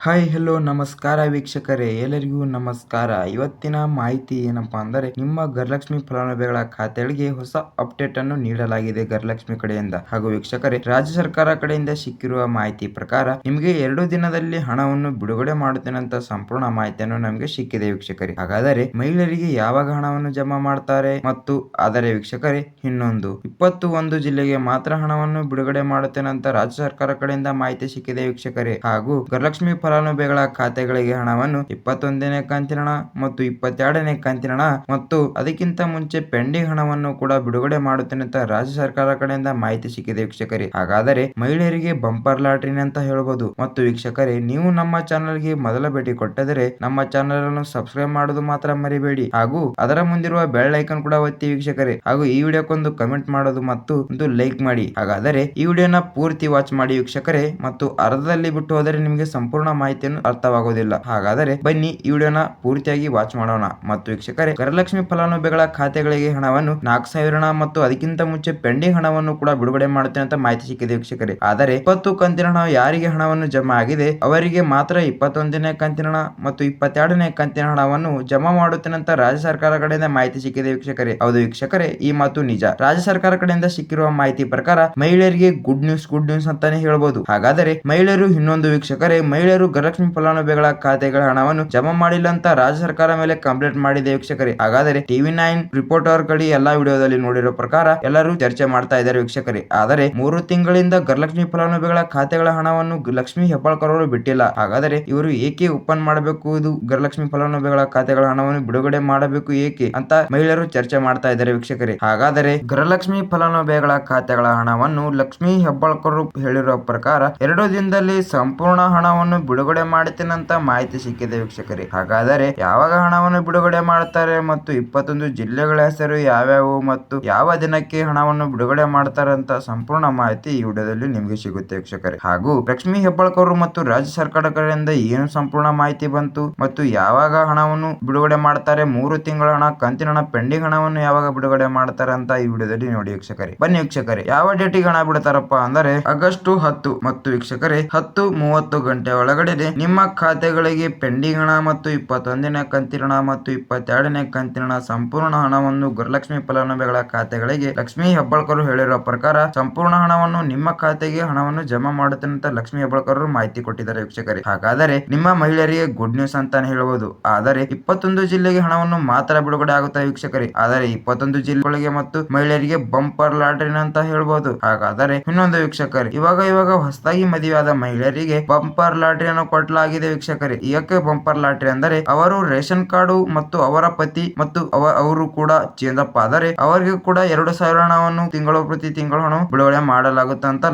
Hi hello ನಮಸ್ಕಾರ ವೀಕ್ಷಕರೇ. ಎಲ್ಲರಿಗೂ ನಮಸ್ಕಾರ. ಇವತ್ತಿನ ಮಾಹಿತಿ ಏನಪ್ಪಾ ಅಂದರೆ, ನಿಮ್ಮ ಗರ್ಲಕ್ಷ್ಮಿ ಫಲಾನುಭವಿಗಳ ಖಾತೆಗಳಿಗೆ ಹೊಸ ಅಪ್ಡೇಟ್ ಅನ್ನು ನೀಡಲಾಗಿದೆ ಗರ್ಲಕ್ಷ್ಮಿ ಕಡೆಯಿಂದ. ಹಾಗೂ ವೀಕ್ಷಕರೇ, ರಾಜ್ಯ ಸರ್ಕಾರ ಕಡೆಯಿಂದ ಸಿಕ್ಕಿರುವ ಮಾಹಿತಿ ಪ್ರಕಾರ, ನಿಮಗೆ ಎರಡು ದಿನದಲ್ಲಿ ಹಣವನ್ನು ಬಿಡುಗಡೆ ಮಾಡುತ್ತೇನೆ ಅಂತ ಸಂಪೂರ್ಣ ಮಾಹಿತಿಯನ್ನು ನಮಗೆ ಸಿಕ್ಕಿದೆ ವೀಕ್ಷಕರೇ. ಹಾಗಾದರೆ, ಮಹಿಳೆಯರಿಗೆ ಯಾವಾಗ ಹಣವನ್ನು ಜಮಾ ಮಾಡ್ತಾರೆ? ಮತ್ತು, ಆದರೆ ವೀಕ್ಷಕರೇ, ಇನ್ನೊಂದು. ಇಪ್ಪತ್ತು ಒಂದು ಜಿಲ್ಲೆಗೆ ಮಾತ್ರ ಹಣವನ್ನು ಬಿಡುಗಡೆ ಮಾಡುತ್ತೇನೆ ಅಂತ ರಾಜ್ಯ ಸರ್ಕಾರ ಕಡೆಯಿಂದ ಮಾಹಿತಿ ಸಿಕ್ಕಿದೆ ವೀಕ್ಷಕರೇ. ಹಾಗೂ ಗೃಹಲಕ್ಷ್ಮಿ ಫಲಾನುಭವಿಗಳ ಖಾತೆಗಳಿಗೆ ಹಣವನ್ನು ಇಪ್ಪತ್ತೊಂದನೇ ಕಂತಿನ ಮತ್ತು ಇಪ್ಪತ್ತೆರಡನೇ ಕಂತಿನ ಹಣ ಮತ್ತು ಅದಕ್ಕಿಂತ ಮುಂಚೆ ಪೆಂಡಿಂಗ್ ಹಣವನ್ನು ಕೂಡ ಬಿಡುಗಡೆ ಮಾಡುತ್ತೇನೆ ಅಂತ ರಾಜ್ಯ ಸರ್ಕಾರ ಕಡೆಯಿಂದ ಮಾಹಿತಿ ಸಿಕ್ಕಿದೆ ವೀಕ್ಷಕರೇ. ಹಾಗಾದರೆ ಮಹಿಳೆಯರಿಗೆ ಬಂಪರ್ ಲಾಟ್ರಿನ್ ಅಂತ ಹೇಳಬಹುದು ಮತ್ತು ವೀಕ್ಷಕರೇ, ನೀವು ನಮ್ಮ ಚಾನಲ್ಗೆ ಮೊದಲ ಭೇಟಿ ಕೊಟ್ಟಿದರೆ ನಮ್ಮ ಚಾನೆಲ್ ಅನ್ನು ಸಬ್ಸ್ಕ್ರೈಬ್ ಮಾಡೋದು ಮಾತ್ರ ಮರಿಬೇಡಿ. ಹಾಗೂ ಅದರ ಮುಂದಿರುವ ಬೆಲ್ ಐಕನ್ ಕೂಡ ಒತ್ತಿ ವೀಕ್ಷಕರೇ. ಹಾಗೂ ಈ ವಿಡಿಯೋಕ್ಕೊಂದು ಕಮೆಂಟ್ ಮಾಡೋದು ಮತ್ತು ಒಂದು ಲೈಕ್ ಮಾಡಿ. ಹಾಗಾದರೆ ಈ ವಿಡಿಯೋನ ಪೂರ್ತಿ ವಾಚ್ ಮಾಡಿ ವೀಕ್ಷಕರೇ. ಮತ್ತು ಅರ್ಧದಲ್ಲಿ ಬಿಟ್ಟು ಹೋದರೆ ನಿಮಗೆ ಸಂಪೂರ್ಣ ಮಾಹಿತಿಯನ್ನು ಅರ್ಥವಾಗುವುದಿಲ್ಲ. ಹಾಗಾದರೆ ಬನ್ನಿ ಈ ವಿಡಿಯೋನ ಪೂರ್ತಿಯಾಗಿ ವಾಚ್ ಮಾಡೋಣ. ಮತ್ತು ವೀಕ್ಷಕರೇ ಗೃಹಲಕ್ಷ್ಮಿ ಫಲಾನುಭವಿಗಳ ಖಾತೆಗಳಿಗೆ ಹಣವನ್ನು ನಾಲ್ಕು ಸಾವಿರ ಮತ್ತು ಅದಕ್ಕಿಂತ ಮುಂಚೆ ಪೆಂಡಿಂಗ್ ಹಣವನ್ನು ಕೂಡ ಬಿಡುಗಡೆ ಮಾಡುತ್ತೇನೆ ಅಂತ ಮಾಹಿತಿ ಸಿಕ್ಕಿದೆ ವೀಕ್ಷಕರೇ. ಆದರೆ ಇಪ್ಪತ್ತು ಕಂತಿನ ಹಣ ಯಾರಿಗೆ ಹಣವನ್ನು ಜಮಾ ಆಗಿದೆ? ಅವರಿಗೆ ಮಾತ್ರ ಇಪ್ಪತ್ತೊಂದನೇ ಕಂತಿನ ಹಣ ಮತ್ತು ಇಪ್ಪತ್ತೆರಡನೇ ಕಂತಿನ ಹಣವನ್ನು ಜಮಾ ಮಾಡುತ್ತೇನೆ ಅಂತ ರಾಜ್ಯ ಸರ್ಕಾರ ಕಡೆಯಿಂದ ಮಾಹಿತಿ ಸಿಕ್ಕಿದೆ ವೀಕ್ಷಕರೇ. ಹೌದು ವೀಕ್ಷಕರೇ, ಈ ಮಾತು ನಿಜ. ರಾಜ್ಯ ಸರ್ಕಾರ ಕಡೆಯಿಂದ ಸಿಕ್ಕಿರುವ ಮಾಹಿತಿ ಪ್ರಕಾರ ಮಹಿಳೆಯರಿಗೆ ಗುಡ್ ನ್ಯೂಸ್ ಗುಡ್ ನ್ಯೂಸ್ ಅಂತಾನೆ ಹೇಳಬಹುದು ಹಾಗಾದರೆ ಮಹಿಳೆಯರು ಇನ್ನೊಂದು ವೀಕ್ಷಕರೇ, ಮಹಿಳೆಯರು ಗೃಹಲಕ್ಷ್ಮಿ ಫಲಾನುಭವಿಗಳ ಖಾತೆಗಳ ಹಣವನ್ನು ಜಮಾ ಮಾಡಿಲ್ಲ ಅಂತ ರಾಜ್ಯ ಸರ್ಕಾರ ಮೇಲೆ ಕಂಪ್ಲೇಂಟ್ ಮಾಡಿದೆ ವೀಕ್ಷಕರೇ. ಹಾಗಾದರೆ ಟಿವಿ ನೈನ್ ರಿಪೋರ್ಟರ್ ಗಳಿ ಎಲ್ಲಾ ವಿಡಿಯೋದಲ್ಲಿ ನೋಡಿರೋ ಪ್ರಕಾರ ಎಲ್ಲರೂ ಚರ್ಚೆ ಮಾಡ್ತಾ ಇದ್ದಾರೆ ವೀಕ್ಷಕರೇ. ಆದರೆ ಮೂರು ತಿಂಗಳಿಂದ ಗೃಹಲಕ್ಷ್ಮಿ ಫಲಾನುಭವಿಗಳ ಖಾತೆಗಳ ಹಣವನ್ನು ಲಕ್ಷ್ಮಿ ಹೆಬ್ಬಾಳ್ಕರ್ ಅವರು ಬಿಟ್ಟಿಲ್ಲ. ಹಾಗಾದರೆ ಇವರು ಏಕೆ ಓಪನ್ ಮಾಡಬೇಕು? ಇದು ಗೃಹಲಕ್ಷ್ಮಿ ಫಲಾನುಭವಿಗಳ ಖಾತೆಗಳ ಹಣವನ್ನು ಬಿಡುಗಡೆ ಮಾಡಬೇಕು ಏಕೆ ಅಂತ ಮಹಿಳೆಯರು ಚರ್ಚೆ ಮಾಡ್ತಾ ಇದ್ದಾರೆ ವೀಕ್ಷಕರೇ. ಹಾಗಾದರೆ ಗೃಹಲಕ್ಷ್ಮಿ ಫಲಾನುಭವಿಗಳ ಖಾತೆಗಳ ಹಣವನ್ನು ಲಕ್ಷ್ಮಿ ಹೆಬ್ಬಾಳ್ಕರ್ ಹೇಳಿರುವ ಪ್ರಕಾರ ಎರಡು ದಿನದಲ್ಲಿ ಸಂಪೂರ್ಣ ಹಣವನ್ನು ಬಿಡುಗಡೆ ಮಾಡುತ್ತೇನೆ ಮಾಡುತ್ತೇನಂತ ಮಾಹಿತಿ ಸಿಕ್ಕಿದೆ ವೀಕ್ಷಕರೇ. ಹಾಗಾದರೆ ಯಾವಾಗ ಹಣವನ್ನು ಬಿಡುಗಡೆ ಮಾಡುತ್ತಾರೆ ಮತ್ತು ಇಪ್ಪತ್ತೊಂದು ಜಿಲ್ಲೆಗಳ ಹೆಸರು ಯಾವ್ಯಾವು ಮತ್ತು ಯಾವ ದಿನಕ್ಕೆ ಹಣವನ್ನು ಬಿಡುಗಡೆ ಮಾಡ್ತಾರೆ ಅಂತ ಸಂಪೂರ್ಣ ಮಾಹಿತಿ ಈ ವಿಡಿಯೋದಲ್ಲಿ ನಿಮಗೆ ಸಿಗುತ್ತೆ ವೀಕ್ಷಕರೇ. ಹಾಗೂ ಲಕ್ಷ್ಮಿ ಹೆಬ್ಬಾಳ್ಕರ್ ಮತ್ತು ರಾಜ್ಯ ಸರ್ಕಾರಗಳಿಂದ ಏನು ಸಂಪೂರ್ಣ ಮಾಹಿತಿ ಬಂತು ಮತ್ತು ಯಾವಾಗ ಹಣವನ್ನು ಬಿಡುಗಡೆ ಮಾಡ್ತಾರೆ, ಮೂರು ತಿಂಗಳ ಹಣ, ಕಂತಿನ ಹಣ, ಪೆಂಡಿಂಗ್ ಹಣವನ್ನು ಯಾವಾಗ ಬಿಡುಗಡೆ ಮಾಡ್ತಾರೆ ಅಂತ ಈ ವಿಡಿಯೋದಲ್ಲಿ ನೋಡಿ ವೀಕ್ಷಕರೇ. ಬನ್ನಿ ವೀಕ್ಷಕರೇ, ಯಾವ ಡೇಟಿಗೆ ಹಣ ಬಿಡ್ತಾರಪ್ಪ ಅಂದರೆ ಆಗಸ್ಟ್ ಹತ್ತು. ಮತ್ತು ವೀಕ್ಷಕರೇ, ಹತ್ತು ಮೂವತ್ತು ಗಂಟೆ ಒಳಗಡೆ ನಿಮ್ಮ ಖಾತೆಗಳಿಗೆ ಪೆಂಡಿಂಗ್ ಹಣ ಮತ್ತು ಇಪ್ಪತ್ತೊಂದನೇ ಕಂತಿನ ಹಣ ಮತ್ತು ಇಪ್ಪತ್ತೆರಡನೇ ಕಂತಿನ ಹಣ ಸಂಪೂರ್ಣ ಹಣವನ್ನು ಗೃಹಲಕ್ಷ್ಮಿ ಫಲಾನುಭವಿಗಳ ಖಾತೆಗಳಿಗೆ ಲಕ್ಷ್ಮಿ ಹೆಬ್ಬಾಳ್ಕರ್ ಹೇಳಿರುವ ಪ್ರಕಾರ ಸಂಪೂರ್ಣ ಹಣವನ್ನು ನಿಮ್ಮ ಖಾತೆಗೆ ಹಣವನ್ನು ಜಮಾ ಮಾಡುತ್ತೇನೆ ಅಂತ ಲಕ್ಷ್ಮಿ ಹೆಬ್ಬಾಳ್ಕರ್ ಮಾಹಿತಿ ಕೊಟ್ಟಿದ್ದಾರೆ ವೀಕ್ಷಕರೇ. ಹಾಗಾದರೆ ನಿಮ್ಮ ಮಹಿಳೆಯರಿಗೆ ಗುಡ್ ನ್ಯೂಸ್ ಅಂತಾನೆ ಹೇಳಬಹುದು ಆದರೆ ಇಪ್ಪತ್ತೊಂದು ಜಿಲ್ಲೆಗೆ ಹಣವನ್ನು ಮಾತ್ರ ಬಿಡುಗಡೆ ಆಗುತ್ತಾ ವೀಕ್ಷಕರೇ? ಆದರೆ ಇಪ್ಪತ್ತೊಂದು ಜಿಲ್ಲೆಗಳಿಗೆ ಮತ್ತು ಮಹಿಳೆಯರಿಗೆ ಬಂಪರ್ ಲಾಟ್ರಿನ್ ಅಂತ ಹೇಳಬಹುದು ಹಾಗಾದರೆ ಇನ್ನೊಂದು ವೀಕ್ಷಕರೇ, ಇವಾಗ ಇವಾಗ ಹೊಸದಾಗಿ ಮದುವೆಯಾದ ಮಹಿಳೆಯರಿಗೆ ಬಂಪರ್ ಲಾಟ್ರಿಯನ್ನು ಕೊಡಲಾಗಿದೆ ವೀಕ್ಷಕರೇ. ಯಾಕೆ ಬಂಪರ್ ಲಾಟ್ರಿ ಅಂದರೆ ಅವರು ರೇಷನ್ ಕಾರ್ಡು ಮತ್ತು ಅವರ ಪತಿ ಮತ್ತು ಅವರು ಕೂಡ ಚೇಂದಪ್ಪ ಆದರೆ ಅವರಿಗೆ ಕೂಡ ಎರಡು ಸಾವಿರ ಹಣವನ್ನು ತಿಂಗಳು ಪ್ರತಿ ತಿಂಗಳು ಹಣ ಬಿಡುಗಡೆ ಮಾಡಲಾಗುತ್ತೆ ಅಂತ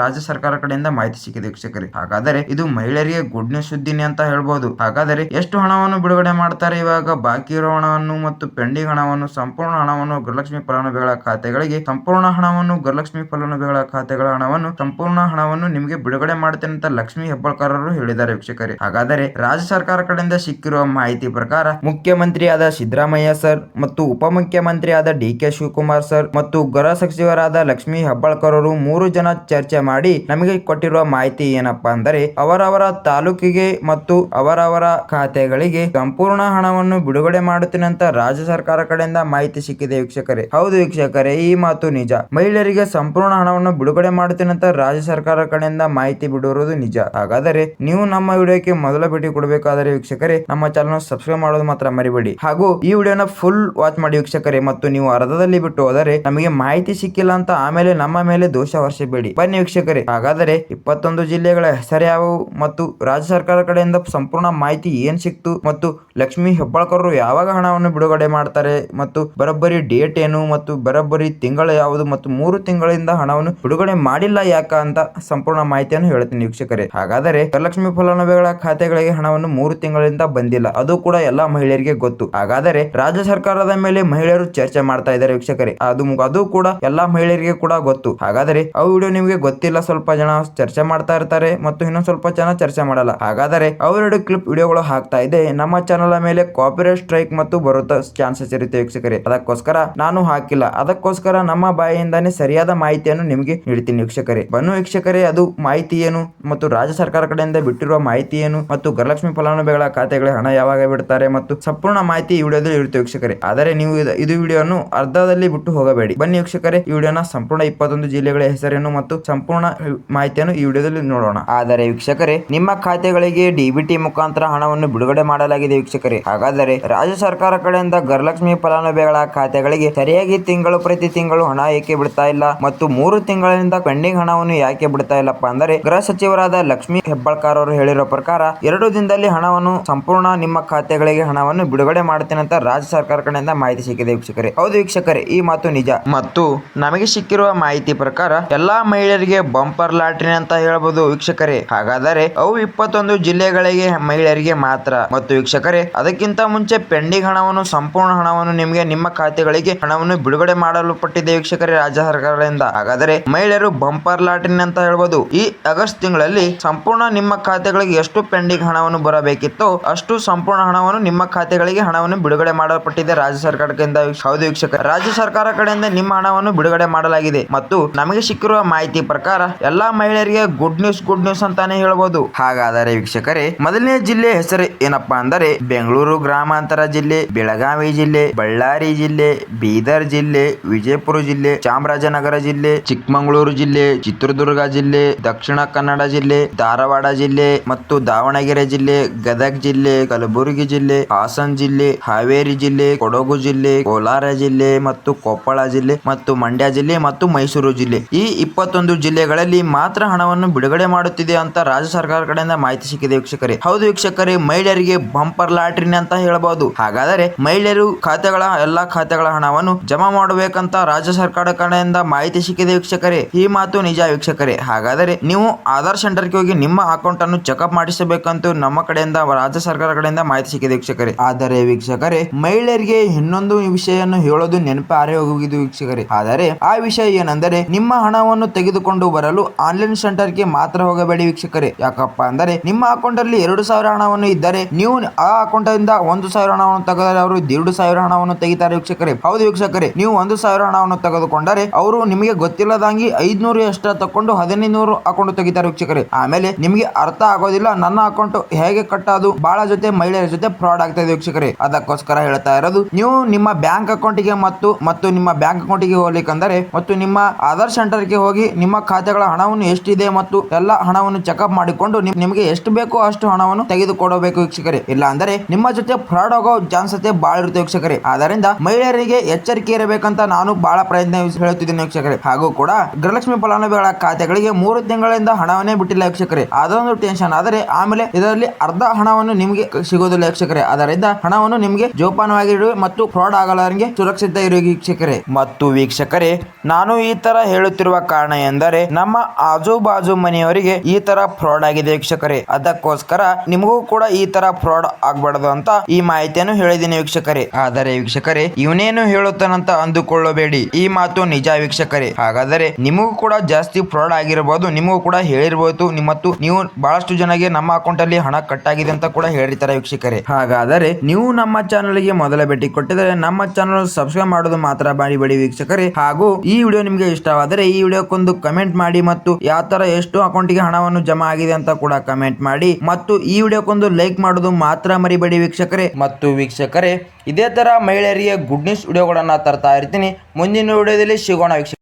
ರಾಜ್ಯ ಸರ್ಕಾರ ಕಡೆಯಿಂದ ಮಾಹಿತಿ ಸಿಕ್ಕಿದೆ ವೀಕ್ಷಕರೇ. ಹಾಗಾದರೆ ಇದು ಮಹಿಳೆಯರಿಗೆ ಗುಡ್ ನ್ಯೂಸ್ ಸುದ್ದಿನಿ ಅಂತ ಹೇಳಬಹುದು ಹಾಗಾದರೆ ಎಷ್ಟು ಹಣವನ್ನು ಬಿಡುಗಡೆ ಮಾಡ್ತಾರೆ ಇವಾಗ? ಬಾಕಿ ಇರೋ ಹಣವನ್ನು ಮತ್ತು ಪೆಂಡಿಂಗ್ ಹಣವನ್ನು, ಸಂಪೂರ್ಣ ಹಣವನ್ನು ಗೃಹಲಕ್ಷ್ಮಿ ಫಲಾನುಭವಿಗಳ ಖಾತೆಗಳಿಗೆ, ಸಂಪೂರ್ಣ ಹಣವನ್ನು ಗೃಹಲಕ್ಷ್ಮಿ ಫಲಾನುಭವಿಗಳ ಖಾತೆಗಳ ಹಣವನ್ನು, ಸಂಪೂರ್ಣ ಹಣವನ್ನು ನಿಮಗೆ ಬಿಡುಗಡೆ ಮಾಡುತ್ತೇನೆ ಅಂತ ಲಕ್ಷ್ಮಿ ಹೆಬ್ಬಾಳ್ಕರ್ ಅವರು ಹೇಳಿದ್ದಾರೆ ವೀಕ್ಷಕರೇ. ಹಾಗಾದರೆ ರಾಜ್ಯ ಸರ್ಕಾರ ಕಡೆಯಿಂದ ಸಿಕ್ಕಿರುವ ಮಾಹಿತಿ ಪ್ರಕಾರ ಮುಖ್ಯಮಂತ್ರಿಯಾದ ಸಿದ್ದರಾಮಯ್ಯ ಸರ್ ಮತ್ತು ಉಪಮುಖ್ಯಮಂತ್ರಿ ಆದ ಡಿ ಕೆ ಶಿವಕುಮಾರ್ ಸರ್ ಮತ್ತು ಗೃಹ ಸಚಿವರಾದ ಲಕ್ಷ್ಮಿ ಹೆಬ್ಬಾಳ್ಕರ್ ಅವರು ಮೂರು ಜನ ಚರ್ಚೆ ಮಾಡಿ ನಮಗೆ ಕೊಟ್ಟಿರುವ ಮಾಹಿತಿ ಏನಪ್ಪಾ ಅಂದರೆ ಅವರವರ ತಾಲೂಕಿಗೆ ಮತ್ತು ಅವರವರ ಖಾತೆಗಳಿಗೆ ಸಂಪೂರ್ಣ ಹಣವನ್ನು ಬಿಡುಗಡೆ ಮಾಡುತ್ತೇನೆ ಅಂತ ರಾಜ್ಯ ಸರ್ಕಾರ ಕಡೆಯಿಂದ ಮಾಹಿತಿ ಸಿಕ್ಕಿದೆ ವೀಕ್ಷಕರೇ. ಹೌದು ವೀಕ್ಷಕರೇ, ಈ ಮಾತು ನಿಜ. ಮಹಿಳೆಯರಿಗೆ ಸಂಪೂರ್ಣ ಹಣವನ್ನು ಬಿಡುಗಡೆ ಮಾಡುತ್ತೇನೆ ಅಂತ ರಾಜ್ಯ ಸರ್ಕಾರ ಕಡೆಯಿಂದ ಮಾಹಿತಿ ಬಿಡುವುದು ನಿಜ. ಹಾಗಾದರೆ ನೀವು ನಮ್ಮ ವಿಡಿಯೋಕ್ಕೆ ಮೊದಲ ಭೇಟಿ ಕೊಡಬೇಕಾದರೆ ವೀಕ್ಷಕರೇ, ನಮ್ಮ ಚಾನಲ್ ಸಬ್ಸ್ಕ್ರೈಬ್ ಮಾಡೋದು ಮಾತ್ರ ಮರಿಬೇಡಿ. ಹಾಗೂ ಈ ವಿಡಿಯೋನ ಫುಲ್ ವಾಚ್ ಮಾಡಿ ವೀಕ್ಷಕರೇ, ಮತ್ತು ನೀವು ಅರ್ಧದಲ್ಲಿ ಬಿಟ್ಟು ಹೋದರೆ ನಮಗೆ ಮಾಹಿತಿ ಸಿಕ್ಕಿಲ್ಲ ಅಂತ ಆಮೇಲೆ ನಮ್ಮ ಮೇಲೆ ದೋಷ ಹೊರಿಸಬೇಡಿ ಬನ್ನಿ ವೀಕ್ಷಕರೇ, ಹಾಗಾದರೆ ಇಪ್ಪತ್ತೊಂದು ಜಿಲ್ಲೆಗಳ ಹೆಸರು ಯಾವುವು ಮತ್ತು ರಾಜ್ಯ ಸರ್ಕಾರ ಕಡೆಯಿಂದ ಸಂಪೂರ್ಣ ಮಾಹಿತಿ ಏನ್ ಸಿಕ್ತು ಮತ್ತು ಲಕ್ಷ್ಮಿ ಹೆಬ್ಬಾಳ್ಕರ್ ಯಾವಾಗ ಹಣವನ್ನು ಬಿಡುಗಡೆ ಮಾಡ್ತಾರೆ ಮತ್ತು ಬರೋಬ್ಬರಿ ಡೇಟ್ ಏನು ಮತ್ತು ಬರೋಬ್ಬರಿ ತಿಂಗಳ ಯಾವುದು ಮತ್ತು ಮೂರು ತಿಂಗಳಿಂದ ಹಣವನ್ನು ಬಿಡುಗಡೆ ಮಾಡಿಲ್ಲ ಯಾಕ ಅಂತ ಸಂಪೂರ್ಣ ಮಾಹಿತಿಯನ್ನು ಹೇಳ್ತೀನಿ ವೀಕ್ಷಕರೇ. ಹಾಗಾದರೆ ವರಲಕ್ಷ್ಮಿ ಫಲಾನುಭವಿಗಳ ಖಾತೆಗಳಿಗೆ ಹಣವನ್ನು ಮೂರು ತಿಂಗಳಿಂದ ಬಂದಿಲ್ಲ. ಅದು ಕೂಡ ಎಲ್ಲಾ ಮಹಿಳೆಯರಿಗೆ ಗೊತ್ತು. ಹಾಗಾದರೆ ರಾಜ್ಯ ಸರ್ಕಾರದ ಮೇಲೆ ಮಹಿಳೆಯರು ಚರ್ಚೆ ಮಾಡ್ತಾ ಇದ್ದಾರೆ ವೀಕ್ಷಕರೇ. ಅದು ಅದು ಕೂಡ ಎಲ್ಲಾ ಮಹಿಳೆಯರಿಗೆ ಕೂಡ ಗೊತ್ತು. ಹಾಗಾದರೆ ಆ ವಿಡಿಯೋ ನಿಮಗೆ ಗೊತ್ತಿಲ್ಲ, ಸ್ವಲ್ಪ ಜನ ಚರ್ಚೆ ಮಾಡ್ತಾ ಇರ್ತಾರೆ ಮತ್ತು ಇನ್ನೊಂದು ಸ್ವಲ್ಪ ಜನ ಚರ್ಚೆ ಮಾಡಲ್ಲ. ಹಾಗಾದರೆ ಅವೆರಡು ಕ್ಲಿಪ್ ವಿಡಿಯೋಗಳು ಹಾಕ್ತಾ ಇದೆ ನಮ್ಮ ಚಾನಲ್ ಮೇಲೆ ಕಾಪಿರೈಟ್ ಸ್ಟ್ರೈಕ್ ಮತ್ತು ಬರುತ್ತಾ ಚಾನ್ಸಸ್ ಇರುತ್ತೆ ವೀಕ್ಷಕರೇ. ಅದಕ್ಕೋಸ್ಕರ ನಾನು ಹಾಕಿಲ್ಲ. ಅದಕ್ಕೋಸ್ಕರ ನಮ್ಮ ಬಾಯಿಂದಾನೆ ಸರಿಯಾದ ಮಾಹಿತಿಯನ್ನು ನಿಮಗೆ ನೀಡ್ತೀನಿ ವೀಕ್ಷಕರೇ. ಬನ್ನು ವೀಕ್ಷಕರೇ, ಅದು ಮಾಹಿತಿ ಏನು ಮತ್ತು ರಾಜ್ಯ ಸರ್ಕಾರ ಕಡೆಯಿಂದ ಬಿಟ್ಟಿರುವ ಮಾಹಿತಿ ಏನು ಮತ್ತು ಗೃಹಲಕ್ಷ್ಮಿ ಫಲಾನುಭವಿಗಳ ಖಾತೆಗಳಿಗೆ ಹಣ ಯಾವಾಗ ಬಿಡುತ್ತಾರೆ ಮತ್ತು ಸಂಪೂರ್ಣ ಮಾಹಿತಿ ಈ ವಿಡಿಯೋದಲ್ಲಿ ಇರುತ್ತೆ ವೀಕ್ಷಕರೇ. ಆದರೆ ನೀವು ಇದು- ವಿಡಿಯೋನು ಅರ್ಧದಲ್ಲಿ ಬಿಟ್ಟು ಹೋಗಬೇಡಿ. ಬನ್ನಿ ವೀಕ್ಷಕರೇ, ಈ ವಿಡಿಯೋನ ಸಂಪೂರ್ಣ ಇಪ್ಪತ್ತೊಂದು ಜಿಲ್ಲೆಗಳ ಹೆಸರನ್ನು ಮತ್ತು ಸಂಪೂರ್ಣ ಮಾಹಿತಿಯನ್ನು ಈ ವಿಡಿಯೋದಲ್ಲಿ ನೋಡೋಣ. ಆದರೆ ವೀಕ್ಷಕರೇ, ನಿಮ್ಮ ಖಾತೆಗಳಿಗೆ ಡಿಬಿಟಿ ಮುಖಾಂತರ ಹಣವನ್ನು ಬಿಡುಗಡೆ ಮಾಡಲಾಗಿದೆ ವೀಕ್ಷಕರೇ. ಹಾಗಾದರೆ ರಾಜ್ಯ ಸರ್ಕಾರ ಕಡೆಯಿಂದ ಗೃಹಲಕ್ಷ್ಮಿ ಫಲಾನುಭವಿಗಳ ಖಾತೆಗಳಿಗೆ ಸರಿಯಾಗಿ ತಿಂಗಳು ಪ್ರತಿ ತಿಂಗಳು ಹಣ ಏಕೆ ಬಿಡ್ತಾ ಇಲ್ಲ ಮತ್ತು ಮೂರು ತಿಂಗಳಿಂದ ಪೆಂಡಿಂಗ್ ಹಣವನ್ನು ಯಾಕೆ ಬಿಡ್ತಾ ಇಲ್ಲಪ್ಪ ಅಂದರೆ ಗೃಹ ಸಚಿವರಾದ ಲಕ್ಷ್ಮಿ ಹೆಬ್ಬಾಳ್ಕರ್ ಅವರು ಹೇಳಿರೋ ಪ್ರಕಾರ, ಎರಡು ದಿನದಲ್ಲಿ ಹಣವನ್ನು ಸಂಪೂರ್ಣ ನಿಮ್ಮ ಖಾತೆಗಳಿಗೆ ಹಣವನ್ನು ಬಿಡುಗಡೆ ಮಾಡುತ್ತೇನೆ ಅಂತ ರಾಜ್ಯ ಸರ್ಕಾರ ಕಡೆಯಿಂದ ಮಾಹಿತಿ ಸಿಕ್ಕಿದೆ ವೀಕ್ಷಕರೇ. ಹೌದು ವೀಕ್ಷಕರೇ, ಈ ಮಾತು ನಿಜ. ಮತ್ತು ನಮಗೆ ಸಿಕ್ಕಿರುವ ಮಾಹಿತಿ ಪ್ರಕಾರ, ಎಲ್ಲಾ ಮಹಿಳೆಯರಿಗೆ ಬಂಪರ್ ಲಾಟ್ರಿ ಅಂತ ಹೇಳಬಹುದು ವೀಕ್ಷಕರೇ. ಹಾಗಾದರೆ, ಅವು ಇಪ್ಪತ್ತೊಂದು ಜಿಲ್ಲೆಗಳಿಗೆ ಮಹಿಳೆಯರಿಗೆ ಮಾತ್ರ. ಮತ್ತು ವೀಕ್ಷಕರೇ, ಅದಕ್ಕಿಂತ ಮುಂಚೆ ಪೆಂಡಿಂಗ್ ಹಣವನ್ನು, ಸಂಪೂರ್ಣ ಹಣವನ್ನು ನಿಮಗೆ ನಿಮ್ಮ ಖಾತೆಗಳಿಗೆ ಹಣವನ್ನು ಬಿಡುಗಡೆ ಮಾಡಲು ಪಟ್ಟಿದೆ ವೀಕ್ಷಕರೇ ರಾಜ್ಯ ಸರ್ಕಾರದಿಂದ ಹಾಗಾದರೆ, ಮಹಿಳೆಯರು ಬಂಪರ್ ಲಾಟ್ರಿ ಅಂತ ಹೇಳಬಹುದು. ಈ ಆಗಸ್ಟ್ ತಿಂಗಳಲ್ಲಿ ಸಂಪೂರ್ಣ ನಿಮ್ಮ ಖಾತೆಗಳಿಗೆ ಎಷ್ಟು ಪೆಂಡಿಂಗ್ ಹಣವನ್ನು ಬರಬೇಕಿತ್ತೋ ಅಷ್ಟು ಸಂಪೂರ್ಣ ಹಣವನ್ನು ನಿಮ್ಮ ಖಾತೆಗಳಿಗೆ ಹಣವನ್ನು ಬಿಡುಗಡೆ ಮಾಡಲ್ಪಟ್ಟಿದೆ ರಾಜ್ಯ ಸರ್ಕಾರದಿಂದ ಹೌದು ವೀಕ್ಷಕ ರಾಜ್ಯ ಸರ್ಕಾರ ಕಡೆಯಿಂದ ನಿಮ್ಮ ಹಣವನ್ನು ಬಿಡುಗಡೆ ಮಾಡಲಾಗಿದೆ ಮತ್ತು ನಮಗೆ ಸಿಕ್ಕಿರುವ ಮಾಹಿತಿ ಪ್ರಕಾರ ಎಲ್ಲಾ ಮಹಿಳೆಯರಿಗೆ ಗುಡ್ ನ್ಯೂಸ್ ಗುಡ್ ನ್ಯೂಸ್ ಅಂತಾನೆ ಹೇಳಬಹುದು ಹಾಗಾದರೆ ವೀಕ್ಷಕರೇ, ಮೊದಲನೇ ಜಿಲ್ಲೆ ಹೆಸರು ಏನಪ್ಪಾ ಅಂದರೆ ಬೆಂಗಳೂರು ಗ್ರಾಮಾಂತರ ಜಿಲ್ಲೆ, ಬೆಳಗಾವಿ ಜಿಲ್ಲೆ, ಬಳ್ಳಾರಿ ಜಿಲ್ಲೆ, ಬೀದರ್ ಜಿಲ್ಲೆ, ವಿಜಯಪುರ ಜಿಲ್ಲೆ, ಚಾಮರಾಜನಗರ ಜಿಲ್ಲೆ, ಚಿಕ್ಕಮಗಳೂರು ಜಿಲ್ಲೆ, ಚಿತ್ರದುರ್ಗ ಜಿಲ್ಲೆ, ದಕ್ಷಿಣ ಕನ್ನಡ ಜಿಲ್ಲೆ, ಧಾರವಾಡ ಜಿಲ್ಲೆ ಮತ್ತು ದಾವಣಗೆರೆ ಜಿಲ್ಲೆ, ಗದಗ ಜಿಲ್ಲೆ, ಕಲಬುರಗಿ ಜಿಲ್ಲೆ, ಹಾಸನ ಜಿಲ್ಲೆ, ಹಾವೇರಿ ಜಿಲ್ಲೆ, ಕೊಡಗು ಜಿಲ್ಲೆ, ಕೋಲಾರ ಜಿಲ್ಲೆ ಮತ್ತು ಕೊಪ್ಪಳ ಜಿಲ್ಲೆ ಮತ್ತು ಮಂಡ್ಯ ಜಿಲ್ಲೆ ಮತ್ತು ಮೈಸೂರು ಜಿಲ್ಲೆ. ಈ ಇಪ್ಪತ್ತೊಂದು ಜಿಲ್ಲೆಗಳಲ್ಲಿ ಮಾತ್ರ ಹಣವನ್ನು ಬಿಡುಗಡೆ ಮಾಡುತ್ತಿದೆ ಅಂತ ರಾಜ್ಯ ಸರ್ಕಾರ ಕಡೆಯಿಂದ ಮಾಹಿತಿ ಸಿಕ್ಕಿದೆ ವೀಕ್ಷಕರೇ. ಹೌದು ವೀಕ್ಷಕರೇ, ಮಹಿಳೆಯರಿಗೆ ಬಂಪರ್ ಲಾಟ್ರಿನ್ ಅಂತ ಹೇಳಬಹುದು ಹಾಗಾದರೆ ಮಹಿಳೆಯರು ಖಾತೆಗಳ, ಎಲ್ಲಾ ಖಾತೆಗಳ ಹಣವನ್ನು ಜಮಾ ಮಾಡಬೇಕಂತ ರಾಜ್ಯ ಸರ್ಕಾರ ಕಡೆಯಿಂದ ಮಾಹಿತಿ ಸಿಕ್ಕಿದೆ ವೀಕ್ಷಕರೇ. ಈ ಮಾತು ನಿಜ ವೀಕ್ಷಕರೇ. ಹಾಗಾದರೆ ನೀವು ಆಧಾರ್ ಸೆಂಟರ್ಗೆ ಹೋಗಿ ನಿಮ್ಮ ಅಕೌಂಟ್ ಅನ್ನು ಚೆಕಪ್ ಮಾಡಿಸಬೇಕಂತ ನಮ್ಮ ಕಡೆಯಿಂದ, ರಾಜ್ಯ ಸರ್ಕಾರ ಕಡೆಯಿಂದ ಮಾಹಿತಿ ಸಿಕ್ಕಿದೆ ವೀಕ್ಷಕರೇ. ಆದರೆ ವೀಕ್ಷಕರೇ, ಮಹಿಳೆಯರಿಗೆ ಇನ್ನೊಂದು ವಿಷಯವನ್ನು ಹೇಳೋದು ನೆನಪಾರೇ ಹೋಗಿದ್ದು ವೀಕ್ಷಕರೇ. ಆದರೆ ಆ ವಿಷಯ ಏನೆಂದರೆ, ನಿಮ್ಮ ಹಣವನ್ನು ತೆಗೆದುಕೊಂಡು ಬರಲು ಆನ್ಲೈನ್ ಸೆಂಟರ್ಗೆ ಮಾತ್ರ ಹೋಗಬೇಡಿ ವೀಕ್ಷಕರೇ. ಯಾಕಪ್ಪ ಅಂದರೆ, ನಿಮ್ಮ ಅಕೌಂಟ್ ಅಲ್ಲಿ ಎರಡು ಸಾವಿರ ಹಣವನ್ನು ಇದ್ದರೆ, ನೀವು ಆ ಅಕೌಂಟ್ ಇಂದ ಒಂದು ಸಾವಿರ ಹಣವನ್ನು ತೆಗೆದರೆ ಅವರು ಎರಡು ಸಾವಿರ ಹಣವನ್ನು ತೆಗಿತಾರೆ ವೀಕ್ಷಕರೇ. ಹೌದು ವೀಕ್ಷಕರೇ, ನೀವು ಒಂದು ಸಾವಿರ ಹಣವನ್ನು ತೆಗೆದುಕೊಂಡರೆ ಅವರು ನಿಮಗೆ ಗೊತ್ತಿಲ್ಲದಂಗೆ ಐದ್ನೂರು ಎಷ್ಟ ತಕೊಂಡು ಹದಿನೈದು ನೂರು ಅಕೌಂಟ್ ತೆಗಿತಾರೆ ವೀಕ್ಷಕರೇ. ಆಮೇಲೆ ನಿಮಗೆ ಅರ್ಥ ಆಗೋದಿಲ್ಲ ನನ್ನ ಅಕೌಂಟ್ ಹೇಗೆ ಕಟ್ಟೋದು? ಬಹಳ ಜೊತೆ ಮಹಿಳೆಯರ ಜೊತೆ ಫ್ರಾಡ್ ಆಗ್ತಾ ಇದೆ ವೀಕ್ಷಕರೇ. ಅದಕ್ಕೋಸ್ಕರ ಹೇಳ್ತಾ ಇರೋದು, ನೀವು ನಿಮ್ಮ ಬ್ಯಾಂಕ್ ಅಕೌಂಟಿಗೆ ಮತ್ತು ಮತ್ತು ನಿಮ್ಮ ಬ್ಯಾಂಕ್ ಅಕೌಂಟಿಗೆ ಹೋಗ್ಲಿಕ್ಕಂದರೆ, ಮತ್ತು ನಿಮ್ಮ ಆಧಾರ್ ಸೆಂಟರ್ಗೆ ಹೋಗಿ ನಿಮ್ಮ ಖಾತೆಗಳ ಹಣವನ್ನು ಎಷ್ಟಿದೆ ಮತ್ತು ಎಲ್ಲ ಹಣವನ್ನು ಚೆಕಪ್ ಮಾಡಿಕೊಂಡು ನಿಮಗೆ ಎಷ್ಟು ಬೇಕೋ ಅಷ್ಟು ಹಣವನ್ನು ತೆಗೆದುಕೊಡಬೇಕು ವೀಕ್ಷಕರೇ. ಇಲ್ಲ ಅಂದರೆ ನಿಮ್ಮ ಜೊತೆ ಫ್ರಾಡ್ ಆಗೋ ಚಾನ್ಸತೆ ಬಹಳ ಇರುತ್ತೆ ವೀಕ್ಷಕರೇ. ಆದ್ದರಿಂದ ಮಹಿಳೆಯರಿಗೆ ಎಚ್ಚರಿಕೆ ಇರಬೇಕಂತ ನಾನು ಬಹಳ ಪ್ರಯತ್ನ ಹೇಳುತ್ತಿದ್ದೇನೆ ವೀಕ್ಷಕರೇ. ಹಾಗೂ ಕೂಡ ಗೃಹಲಕ್ಷ್ಮಿ ಫಲಾನುಭವಿಗಳ ಖಾತೆಗಳಿಗೆ ಮೂರು ತಿಂಗಳಿಂದ ಹಣವನ್ನೇ ಬಿಟ್ಟಿಲ್ಲ ವೀಕ್ಷಕರೇ. ಅದೊಂದು ಟೆನ್ಷನ್ ಆದರೆ ಆಮೇಲೆ ಇದರಲ್ಲಿ ಅರ್ಧ ಹಣವನ್ನು ನಿಮಗೆ ಸಿಗೋದಿಲ್ಲ ವೀಕ್ಷಕರೇ. ಅದರಿಂದ ಹಣವನ್ನು ನಿಮಗೆ ಜೋಪಾನವಾಗಿಡುವ ಮತ್ತು ಫ್ರಾಡ್ ಆಗಲಾರಂಗೆ ಸುರಕ್ಷಿತ ಇರುವ ವೀಕ್ಷಕರೇ. ಮತ್ತು ವೀಕ್ಷಕರೇ, ನಾನು ಈ ತರ ಹೇಳುತ್ತಿರುವ ಕಾರಣ ಎಂದರೆ, ನಮ್ಮ ಆಜು ಬಾಜು ಮನೆಯವರಿಗೆ ಈ ತರ ಫ್ರಾಡ್ ಆಗಿದೆ ವೀಕ್ಷಕರೇ. ಅದಕ್ಕೋಸ್ಕರ ನಿಮಗೂ ಕೂಡ ಈ ತರ ಫ್ರಾಡ್ ಆಗ್ಬಾರ್ದು ಅಂತ ಈ ಮಾಹಿತಿಯನ್ನು ಹೇಳಿದ್ದೀನಿ ವೀಕ್ಷಕರೇ. ಆದರೆ ವೀಕ್ಷಕರೇ, ಇವನೇನು ಹೇಳುತ್ತಾನಂತ ಅಂದುಕೊಳ್ಳಬೇಡಿ. ಈ ಮಾತು ನಿಜ ವೀಕ್ಷಕರೇ. ಹಾಗಾದರೆ ನಿಮಗೂ ಕೂಡ ಜಾಸ್ತಿ ಫ್ರಾಡ್ ಆಗಿರಬಹುದು ನಿಮಗೂ ಕೂಡ ಹೇಳಿರಬಹುದು ನಿಮ್ಮ- ನೀವು ನೀವು ಬಹಳಷ್ಟು ಜನಗೆ ನಮ್ಮ ಅಕೌಂಟ್ ಅಲ್ಲಿ ಹಣ ಕಟ್ ಆಗಿದೆ ಅಂತ ಕೂಡ ಹೇಳಿರ್ತಾರೆ ವೀಕ್ಷಕರೇ. ಹಾಗಾದರೆ ನೀವು ನಮ್ಮ ಚಾನಲ್ಗೆ ಮೊದಲ ಭೇಟಿ ಕೊಟ್ಟಿದರೆ ನಮ್ಮ ಚಾನಲ್ ಸಬ್ಸ್ಕ್ರೈಬ್ ಮಾಡೋದು ಮಾತ್ರ ಬಾಡಿಬೇಡಿ ವೀಕ್ಷಕರೇ. ಹಾಗೂ ಈ ವಿಡಿಯೋ ನಿಮಗೆ ಇಷ್ಟವಾದರೆ ಈ ವಿಡಿಯೋಕ್ಕೊಂದು ಕಮೆಂಟ್ ಮಾಡಿ ಮತ್ತು ಯಾವ ತರ ಎಷ್ಟು ಅಕೌಂಟ್ಗೆ ಹಣವನ್ನು ಜಮಾ ಆಗಿದೆ ಅಂತ ಕೂಡ ಕಮೆಂಟ್ ಮಾಡಿ ಮತ್ತು ಈ ವಿಡಿಯೋಕ್ಕೊಂದು ಲೈಕ್ ಮಾಡೋದು ಮಾತ್ರ ಮರಿಬೇಡಿ ವೀಕ್ಷಕರೇ. ಮತ್ತು ವೀಕ್ಷಕರೇ, ಇದೇ ತರ ಮಹಿಳೆಯರಿಗೆ ಗುಡ್ ನ್ಯೂಸ್ ವಿಡಿಯೋಗಳನ್ನ ತರ್ತಾ ಇರ್ತೀನಿ. ಮುಂದಿನ ವಿಡಿಯೋದಲ್ಲಿ ಸಿಗೋಣ ವೀಕ್ಷಕ